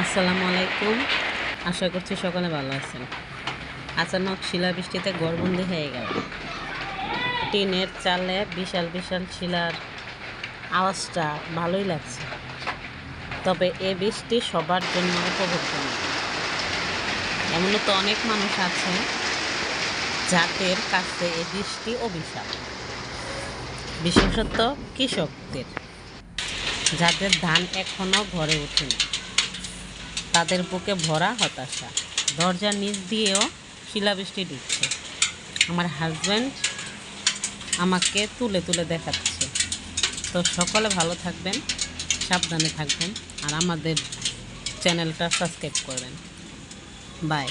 আসসালামু আলাইকুম। আশা করছি সকলে ভালো আছেন। আচানক শিলাবৃষ্টিতে গড়বন্দি হয়ে গেল। টিনের চালে বিশাল বিশাল শিলার আওয়াজটা ভালোই লাগছে। তবে এ বৃষ্টি সবার জন্য উপভোগ্য নয় এমনও তো অনেক মানুষ আছে যাদের কাছে এই বৃষ্টি অভিশাপ। বিশেষত কৃষকদের। যাদের ধান এখনও ঘরে ওঠেনি। তাদের বুকে ভরা হতাশা। দরজার নিচ দিয়েও শিলাবৃষ্টি ঢুকছে আমার হাজব্যান্ড আমাকে তুলে তুলে দেখাচ্ছে। তো সকলে ভালো থাকবেন, সাবধানে থাকবেন, আর আমাদের চ্যানেলটা সাবস্ক্রাইব করবেন। বাই